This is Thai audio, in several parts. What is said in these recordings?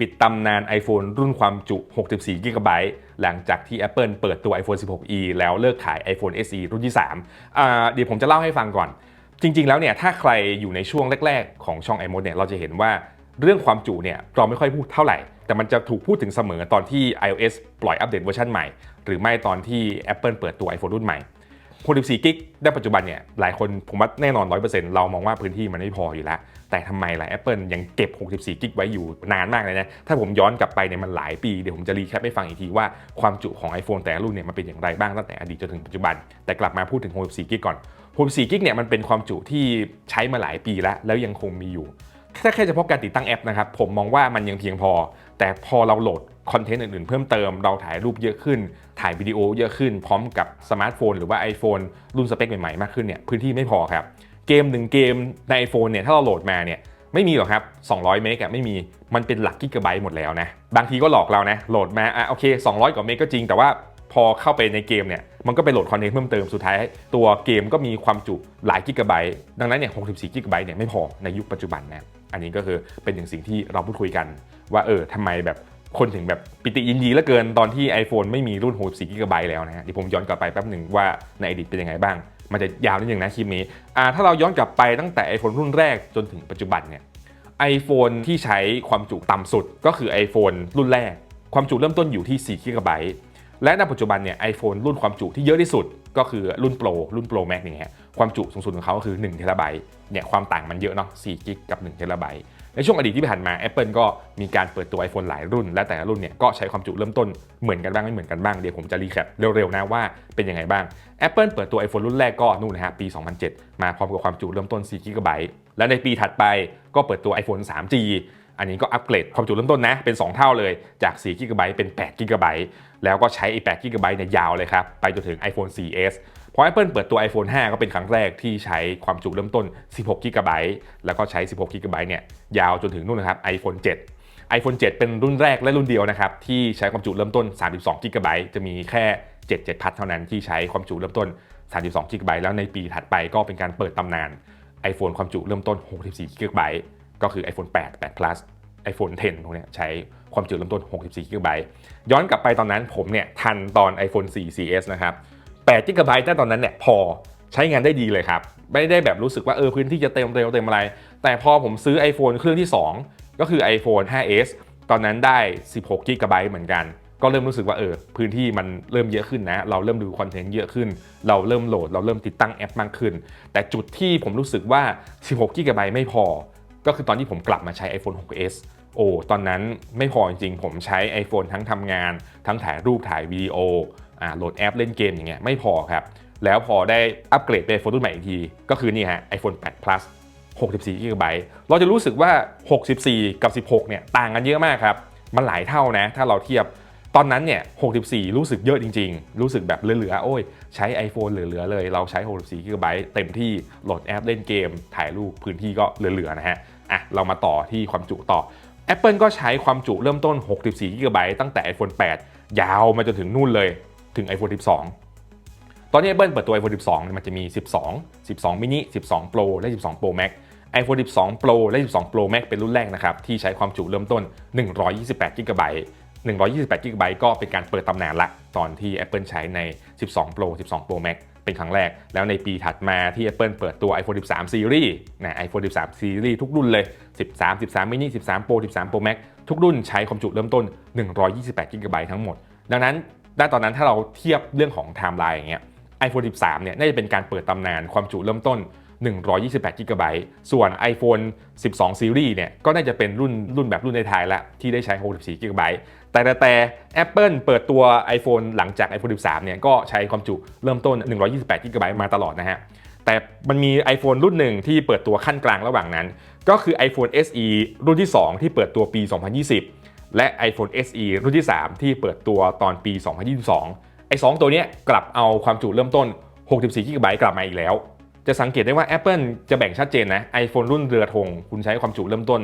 ปิดตำนาน iPhone รุ่นความจุ 64 g b หลังจากที่ Apple เปิดตัว iPhone 16e แล้วเลิกขาย iPhone SE รุ่นที่3เดี๋ยวผมจะเล่าให้ฟังก่อน จริง ๆ แล้วเนี่ยถ้าใครอยู่ในช่วงแรก ๆ ของช่อง iMode เนี่ยเราจะเห็นว่าเรื่องความจุเนี่ยเราไม่ค่อยพูดเท่าไหร่ แต่มันจะถูกพูดถึงเสมอตอนที่ iOS ปล่อยอัปเดตเวอร์ชันใหม่ หรือไม่ตอนที่ Apple เปิดตัว iPhone รุ่นใหม่ 64กิกได้ปัจจุบันเนี่ยหลายคนผมว่าแน่นอน 100%เรามองว่าพื้นที่มันไม่พออยู่แล้ว แต่ทำไมล่ะ Apple ยังเก็บ 64กิกไว้อยู่นานมากเลยนะ ถ้าผมย้อนกลับไปเนี่ยมันหลายปี เดี๋ยวผมจะรีแคปให้ฟังอีกทีว่าความจุของ iPhone แต่ละรุ่นเนี่ยมันเป็นอย่างไรบ้างตั้งแต่อดีตจนถึงปัจจุบัน แต่กลับมาพูดถึง 64กิกก่อน 64กิกเนี่ยมันเป็นความจุที่ใช้มาหลายปีแล้วแล้วยังคงมีอยู่ถ้าแค่เฉพาะการติดตั้งแอปนะครับผมมองว่ามันยังเพียงพอ แต่พอเราโหลด คอนเทนต์อื่นๆ เพิ่มเติมเราถ่ายรูปเยอะขึ้น ถ่ายวิดีโอเยอะขึ้น พร้อมกับสมาร์ทโฟน หรือว่า iPhone รุ่นสเปคใหม่ๆมากขึ้นเนี่ยพื้นที่ไม่พอครับ เกมหนึ่งเกมใน iPhone เนี่ยถ้าเราโหลดมาเนี่ยไม่มีหรอกครับ 200 เมกะไม่มี มันเป็นหลักกิกะไบต์หมดแล้วนะ บางทีก็หลอกเรานะ โหลดมา อะโอเค 200 กว่าเมกก็จริง แต่ว่าพอเข้าไปในเกมเนี่ย มันก็ไปโหลดคอนเทนต์เพิ่มเติม สุดท้าย ตัวเกมก็มีความจุหลายกิกะไบต์ ดังนั้นเนี่ย64กิกะไบต์เนี่ยไม่พอในยุคปัจจุบันนะ อันนี้ก็คือเป็นอย่างสิ่งที่เราพูดคุยกัน ว่าเออทำไมแบบ คนถึงแบบปิติยินดีเหลือเกินตอนที่ iPhone ไม่มีรุ่น64กิกะไบต์แล้วนะฮะเดี๋ยวผมย้อนกลับไปแป๊บหนึ่งว่าในอดีตเป็นยังไงบ้าง มันจะยาวนิดนึงนะคลิปนี้อ่าถ้าเราย้อนกลับไปตั้งแต่ iPhone รุ่นแรกจนถึงปัจจุบันเนี่ย iPhone ที่ใช้ความจุต่ำสุดก็คือ iPhone รุ่นแรก ความจุเริ่มต้นอยู่ที่4 g b และในปัจจุบันเนี่ย iPhone รุ่นความจุที่เยอะที่สุดก็คือรุ่น Pro รุ่น Pro Max อย่างเงี้ยความจุสูงสุดของเขาก็คือ1 t b เนี่ยความต่างมันเยอะเนาะ4 g กับ1 t b ในช่วงอดีตที่ผ่านมา Apple ก็มีการเปิดตัว iPhone หลายรุ่น และแต่ละรุ่นเนี่ยก็ใช้ความจุเริ่มต้นเหมือนกันบ้างไม่เหมือนกันบ้าง เดี๋ยวผมจะรีแคปเร็วๆนะว่าเป็นยังไงบ้าง Apple เปิดตัว iPhone รุ่นแรกก็นู่นนะฮะปี 2007 มาพร้อมกับความจุเริ่มต้น4 g b และในปีถัดไปก็เปิดตัว iPhone 3G อันนี้ก็อัปเกรดความจุเริ่มต้นนะ เป็น 2 เท่าเลยจาก4 g b เป็น8 g b แล้วก็ใช้ไอ้8 g b เนี่ยยาวเลยครับไปจนถึง iPhone 4S อ Apple เปิดตัว iPhone 5 ก็เป็นครั้งแรกที่ใช้ความจุเริ่มต้น 16 g b แล้วก็ใช้ 16 g b เนี่ยยาวจนถึงนู่นนะครับ iPhone 7 iPhone 7 เป็นรุ่นแรกและรุ่นเดียวนะครับที่ใช้ความจุเริ่มต้น 32 g b จะมีแค่ 7 7 พัทเท่านั้นที่ใช้ความจุเริ่มต้น 32 g b แล้วในปีถัดไปก็เป็นการเปิดตำนาน iPhone ความจุเริ่มต้น 64 g b ก็คือ iPhone 8 8 plus iPhone 10พวกเนี้ยใช้ความจุเริ่มต้น 64 g b ย้อนกลับไปตอนนั้นผมเนี่ยทันตอน iPhone 4 4S นะครับ 8 g b แต่ตอนนั้นเนี่ยพอใช้งานได้ดีเลยครับ ไม่ได้แบบรู้สึกว่าเออพื้นที่จะเต็มเร็วเต็มอะไร แต่พอผมซื้อ iPhone เครื่องที่ 2 ก็คือ iPhone 5s ตอนนั้นได้ 16 g b เหมือนกัน ก็เริ่มรู้สึกว่าเออพื้นที่มันเริ่มเยอะขึ้นนะ เราเริ่มดูคอนเทนต์เยอะขึ้น เราเริ่มโหลด เราเริ่มติดตั้งแอปมากขึ้น แต่จุดที่ผมรู้สึกว่า 16 g b ไม่พอ ก็คือตอนที่ผมกลับมาใช้ iPhone 6s โอ้ ตอนนั้นไม่พอจริงๆ ผมใช้ iPhone ทั้งทำงาน ทั้งถ่ายรูปถ่ายวิดีโอ อ่าโหลดแอปเล่นเกมอย่างเงี้ยไม่พอครับ แล้วพอได้อัปเกรดไป iPhone รุ่นใหม่อีกที ก็คือนี่ฮะ iPhone 8 plus 64 g b เราจะรู้สึกว่า 64 กับ 16 เนี่ยต่างกันเยอะมากครับ มันหลายเท่านะ ถ้าเราเทียบตอนนั้นเนี่ย 64 รู้สึกเยอะจริง ๆ รู้สึกแบบเหลือๆ โอ้ย ใช้ iPhone เหลือๆ เลย เราใช้ 64 g b เต็มที่โหลดแอปเล่นเกม ถ่ายรูปพื้นที่ก็เหลือๆ นะฮะ อะ เรามาต่อที่ความจุต่อ Apple ก็ใช้ความจุเริ่มต้น 64 g b ตั้งแต่ iPhone 8 ยาวมาจนถึงนู่นเลย ถึง iPhone 12 ตอนนี้ Apple เปิดตัว iPhone 12 มันจะมี 12 12 mini 12 Pro และ 12 Pro Max iPhone 12 Pro และ 12 Pro Max เป็นรุ่นแรกนะครับ ที่ใช้ความจุเริ่มต้น 128 g b 128 g b ก็เป็นการเปิดตำนานละ ตอนที่ Apple ใช้ใน 12 Pro 12 Pro Max เป็นครั้งแรก แล้วในปีถัดมาที่ Apple เปิดตัว iPhone 13 Series นะ iPhone 13 Series ทุกรุ่นเลย 13 13 mini 13 Pro 13 Pro Max ทุกรุ่นใช้ความจุเริ่มต้น 128 g b ทั้งหมด ดังนั้น ณตอนนั้นถ้าเราเทียบเรื่องของไทม์ไลน์อย่างเงี้ย iPhone 13 เนี่ยน่าจะเป็นการเปิดตำนานความจุเริ่มต้น 128 g b ส่วน iPhone 12 Series เนี่ยก็น่าจะเป็นรุ่นรุ่นแบบรุ่นในไทยละที่ได้ใช้ 64 g b แต่แต่แต่ Apple เปิดตัว iPhone หลังจาก iPhone 13 เนี่ยก็ใช้ความจุเริ่มต้น 128 g b มาตลอดนะฮะ แต่มันมี iPhone รุ่นหนึ่งที่เปิดตัวขั้นกลางระหว่างนั้น ก็คือ iPhone SE รุ่นที่ 2 ที่เปิดตัวปี 2020 และ iPhone SE รุ่นที่ 3 ที่เปิดตัวตอนปี 2022 ไอ้ 2 ตัวนี้กลับเอาความจุเริ่มต้น 64 g b กลับมาอีกแล้ว จะสังเกตได้ว่า Apple จะแบ่งชัดเจนนะ iPhone รุ่นเรือธงคุณใช้ความจุเริ่มต้น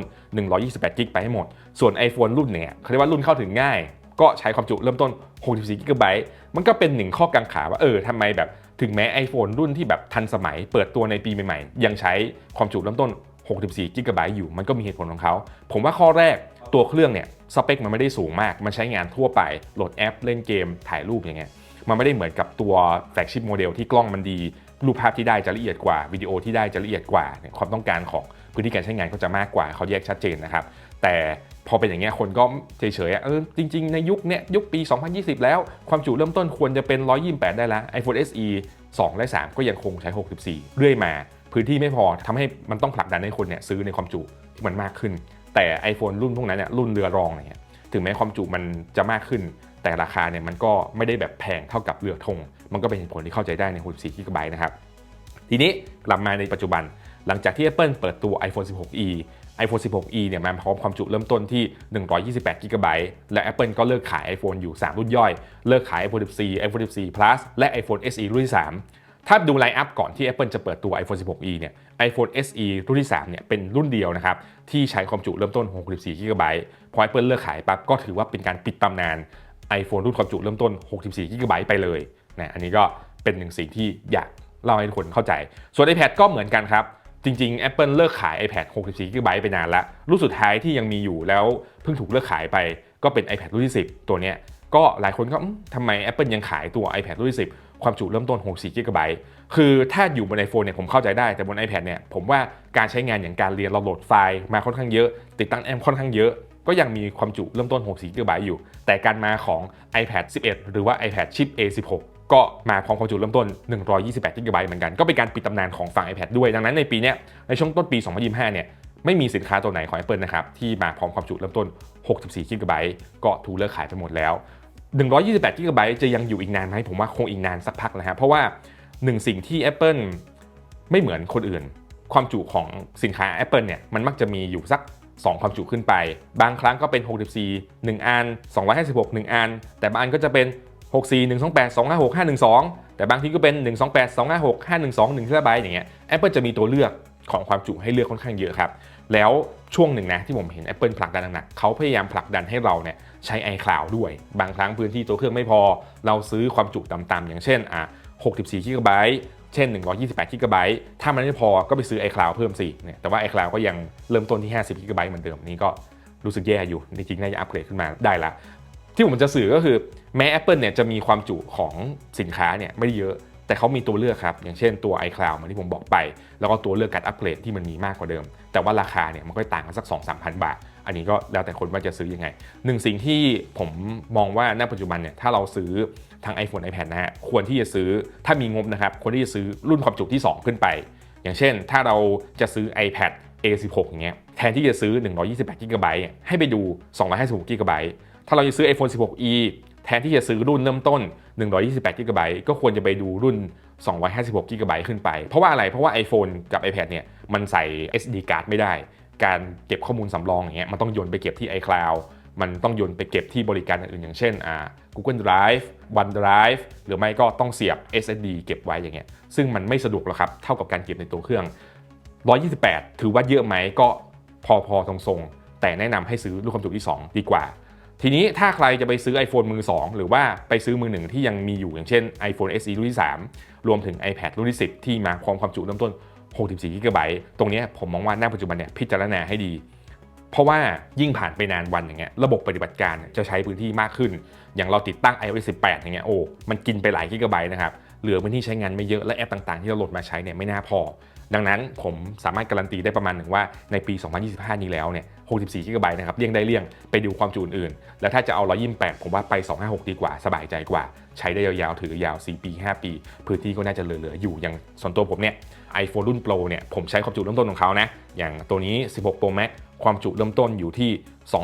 128 g b ไปให้หมด ส่วน iPhone รุ่นเนี่ยเขาเรียกว่ารุ่นเข้าถึงง่าย ก็ใช้ความจุเริ่มต้น 64 g b มันก็เป็นหนึ่งข้อกังขาว่าเออทำไมแบบถึงแม้ iPhone รุ่นที่แบบทันสมัยเปิดตัวในปีใหม่ๆ ยังใช้ความจุเริ่มต้น 64 g b อยู่ มันก็มีเหตุผลของเขา ผมว่าข้อแรกตัวเครื่องเนี่ยสเปคมันไม่ได้สูงมาก มันใช้งานทั่วไป โหลดแอปเล่นเกมถ่ายรูปอย่างเงี้ย มันไม่ได้เหมือนกับตัวแฟลกชิพโมเดลที่กล้องมันดี รูปภาพที่ได้จะละเอียดกว่า วิดีโอที่ได้จะละเอียดกว่า ความต้องการของพื้นที่การใช้งานก็จะมากกว่า เขาแยกชัดเจนนะครับ แต่พอเป็นอย่างเงี้ยคนก็เฉยๆเออจริง ๆ ในยุคเนี้ยยุคปี 2020 แล้วความจุเริ่มต้นควรจะเป็น 128 ได้ล้ว iPhone SE 2 และ 3 ก็ยังคงใช้ 64 เรื่อยมา พื้นที่ไม่พอทำให้มันต้องผลักดันให้คนเนี่ยซื้อในความจุที่มันมากขึ้น แต่ iPhone รุ่นพวกนั้นเนี่ยรุ่นเรือรองอะไรเงี้ยถึงแม้ความจุมันจะมากขึ้น แต่ราคาเนี่ยมันก็ไม่ได้แบบแพงเท่ากับเรือธงมันก็เป็นเหตุผลที่เข้าใจได้ใน64 g b นะครับทีนี้กลับมาในปัจจุบันหลังจากที่ Apple เปิดตัว iPhone 16e iPhone 16e เนี่ยมาพร้อมความจุเริ่มต้นที่ 128 g b และ Apple ก็เลิกขาย iPhone อยู่ 3 รุ่นย่อย เลิกขาย iPhone 14 iPhone 14 Plus และ iPhone SE รุ่นที่3 ถ้าดูไลน์อัพก่อนที่ Apple จะเปิดตัว iPhone 16e เนี่ย iPhone SE รุ่นที่ 3 เนี่ย เป็นรุ่นเดียวนะครับ ที่ใช้ความจุเริ่มต้น 64 g b พอ Apple เลิกขายปั๊บก็ถือว่าเป็นการปิดตำนาน iPhone รุ่นความจุเริ่มต้น 64 g b ไปเลยนะอันนี้ก็เป็นหนึ่งสิ่งที่อยากเล่าให้ทุกคนเข้าใจ ส่วน iPad ก็เหมือนกันครับ จริง ๆ Apple เลิกขาย iPad 64 g b ไปนานแล้วรุ่นสุดท้ายที่ยังมีอยู่แล้วเพิ่งถูกเลิกขายไป ก็เป็น iPad รุ่นที่ 10 ตัวเนี้ยก็หลายคนก็อืมทำไม Apple ยังขายตัว iPad รุ่นที่10 ความจุเริ่มต้น 64 g b คือถ้าอยู่บน iPhone เนี่ยผมเข้าใจได้ แต่บน iPad เนี่ยผมว่าการใช้งานอย่างการเรียนเราโหลดไฟล์มาค่อนข้างเยอะ ติดตั้งแอปค่อนข้างเยอะก็ยังมีความจุเริ่มต้น 64 g b อยู่ แต่การมาของ iPad 11 หรือว่า iPad ชิป A16 ก็มาพร้อมความจุเริ่มต้น 128 g b เหมือนกัน ก็เป็นการปิดตำนานของฝั่ง iPad ด้วย ดังนั้นในปีนี้ในช่วงต้นปี 2025 เนี่ย ไม่มีสินค้าตัวไหนของ Apple นะครับ ที่มาพร้อมความจุเริ่มต้น 64 g b ก็ถูกเลิกขายไปหมดแล้ว 128 g b จะยังอยู่อีกนานไหมผมว่าคงอีกนานสักพักนะฮะเพราะว่าหนึ่งสิ่งที่ Apple ไม่เหมือนคนอื่น ความจุของสินค้า Apple เนี่ยมันมักจะมีอยู่สัก 2 ความจุขึ้นไป บางครั้งก็เป็น 64 1 อัน 256 1 อัน แต่บางอันก็จะเป็น 64 128 256 512 แต่บางทีก็เป็น 128 256 512 1 t b อย่างเงี้ย Apple จะมีตัวเลือกของความจุให้เลือกค่อนข้างเยอะครับ แล้วช่วงหนึ่งนะที่ผมเห็น Apple ผลักดันหนักๆเขาพยายามผลักดันให้เราเนี่ยใช้ iCloud ด้วย บางครั้งพื้นที่ตัวเครื่องไม่พอ เราซื้อความจุต่ำๆอย่างเช่นอะ64 g b เช่น 128 g b ถ้ามันไม่พอก็ไปซื้อ iCloud เพิ่มสิเนี่ยแต่ว่า iCloud ก็ยังเริ่มต้นที่ 50 g b เหมือนเดิมนี่ก็รู้สึกแย่อยู่จริงๆน่าจะอัปเกรดขึ้นมาได้ละที่ผมจะสื่อก็คือแม้ Apple เนี่ยจะมีความจุของสินค้าเนี่ยไม่เยอะ แต่เขามีตัวเลือกครับ อย่างเช่นตัว iCloud เหมือนที่ผมบอกไป แล้วก็ตัวเลือกการอัปเกรดที่มันมีมากกว่าเดิม แต่ว่าราคาเนี่ยมันก็ต่างกันสัก 2 3 0 0 0 บาท อันนี้ก็แล้วแต่คนว่าจะซื้อยังไง หนึ่งสิ่งที่ผมมองว่าณปัจจุบันเนี่ยถ้าเราซื้อทาง iPhone iPad นะฮะควรที่จะซื้อถ้ามีงบนะครับควรที่จะซื้อรุ่นความจุที่ 2 ขึ้นไป อย่างเช่น ถ้าเราจะซื้อ iPad A16 อย่างเงี้ยแทนที่จะซื้อ 128 g b ให้ไปดู 256 g b ถ้าเราจะซื้อ iPhone 16e แทนที่จะซื้อรุ่นเริ่มต้น 128 g b ก็ควรจะไปดูรุ่น 256 g b ขึ้นไป เพราะว่าอะไร เพราะว่า iPhone กับ iPad เนี่ยมันใส่ SD card ไม่ได้ การเก็บข้อมูลสำรองอย่างเงี้ยมันต้องโยนไปเก็บที่ iCloud มันต้องโยนไปเก็บที่บริการอื่นๆอย่างเช่นอ่า Google Drive OneDrive หรือไม่ก็ต้องเสียบ SSD เก็บไว้อย่างเงี้ย ซึ่งมันไม่สะดวกหรอกครับ เท่ากับการเก็บในตัวเครื่อง 128 ถือว่าเยอะไหมก็พอพอทรงทรงๆ แต่แนะนำให้ซื้อรุ่นความจุที่ 2 ดีกว่า ทีนี้ถ้าใครจะไปซื้อ iPhone มือ 2 หรือว่าไปซื้อมือหนึ่งที่ยังมีอยู่อย่างเช่น iPhone SE รุ่นที่ 3 รวมถึง iPad รุ่นที่ 10 ที่มาพร้อมความจุเริ่มต้น 64 g b ตรงนี้ผมมองว่าณปัจจุบันเนี่ยพิจารณาให้ดี เพราะว่ายิ่งผ่านไปนานวันอย่างเงี้ยระบบปฏิบัติการจะใช้พื้นที่มากขึ้น อย่างเราติดตั้ง iOS 18 อย่างเงี้ยโอ้มันกินไปหลายกิกะไบต์นะครับเหลือพื้นที่ใช้งานไม่เยอะและแอปต่างๆ ที่เราโหลดมาใช้เนี่ยไม่น่าพอ ดังนั้นผมสามารถการันตีได้ประมาณหนึ่งว่าในปี 2025 นี้แล้วเนี่ย 64 g b นะครับเลี่ยงได้เลี่ยงไปดูความจุอื่นๆ แล้วถ้าจะเอา 128 ผมว่าไป 256 ดีกว่า สบายใจกว่า ใช้ได้ยาวๆ ถือยาว 4 ปี 5 ปี พื้นที่ก็น่าจะเหลือๆ อยู่อย่างส่วนตัวผมเนี่ย iPhone รุ่น Pro เนี่ย ผมใช้ความจุเริ่มต้นของเขานะ อย่างตัวนี้ 16 Pro Max ความจุเริ่มต้นอยู่ที่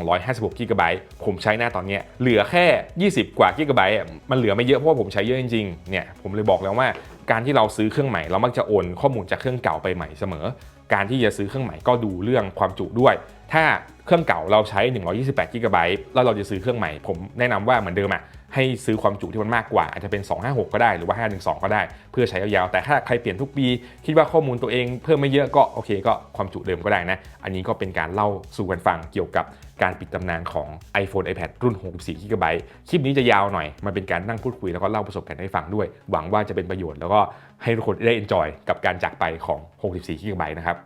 256 g b ผมใช้หน้าตอนเนี้ยเหลือแค่ 20 กว่า g b มันเหลือไม่เยอะเพราะว่าผมใช้เยอะจริงๆ เนี่ย ผมเลยบอกแล้วว่า การที่เราซื้อเครื่องใหม่เรามักจะโอนข้อมูลจากเครื่องเก่าไปใหม่เสมอ การที่จะซื้อเครื่องใหม่ก็ดูเรื่องความจุด้วย ถ้าเครื่องเก่าเราใช้ 128 g b แล้วเราจะซื้อเครื่องใหม่ ผมแนะนำว่าเหมือนเดิมอะ ให้ซื้อความจุที่มันมากกว่าอาจจะเป็น 256 ก็ได้หรือว่า 512 ก็ได้ เพื่อใช้ยาวๆแต่ถ้าใครเปลี่ยนทุกปี คิดว่าข้อมูลตัวเองเพิ่มไม่เยอะก็โอเคก็ความจุเดิมก็ได้นะ อันนี้ก็เป็นการเล่าสู่กันฟังเกี่ยวกับการปิดตำนานของ iPhone iPad รุ่น 64 g b คลิปนี้จะยาวหน่อย มันเป็นการนั่งพูดคุยแล้วก็เล่าประสบการณ์ให้ฟังด้วย หวังว่าจะเป็นประโยชน์แล้วก็ให้ทุกคนได้ enjoy กับการจากไปของ 64 g b นะครับ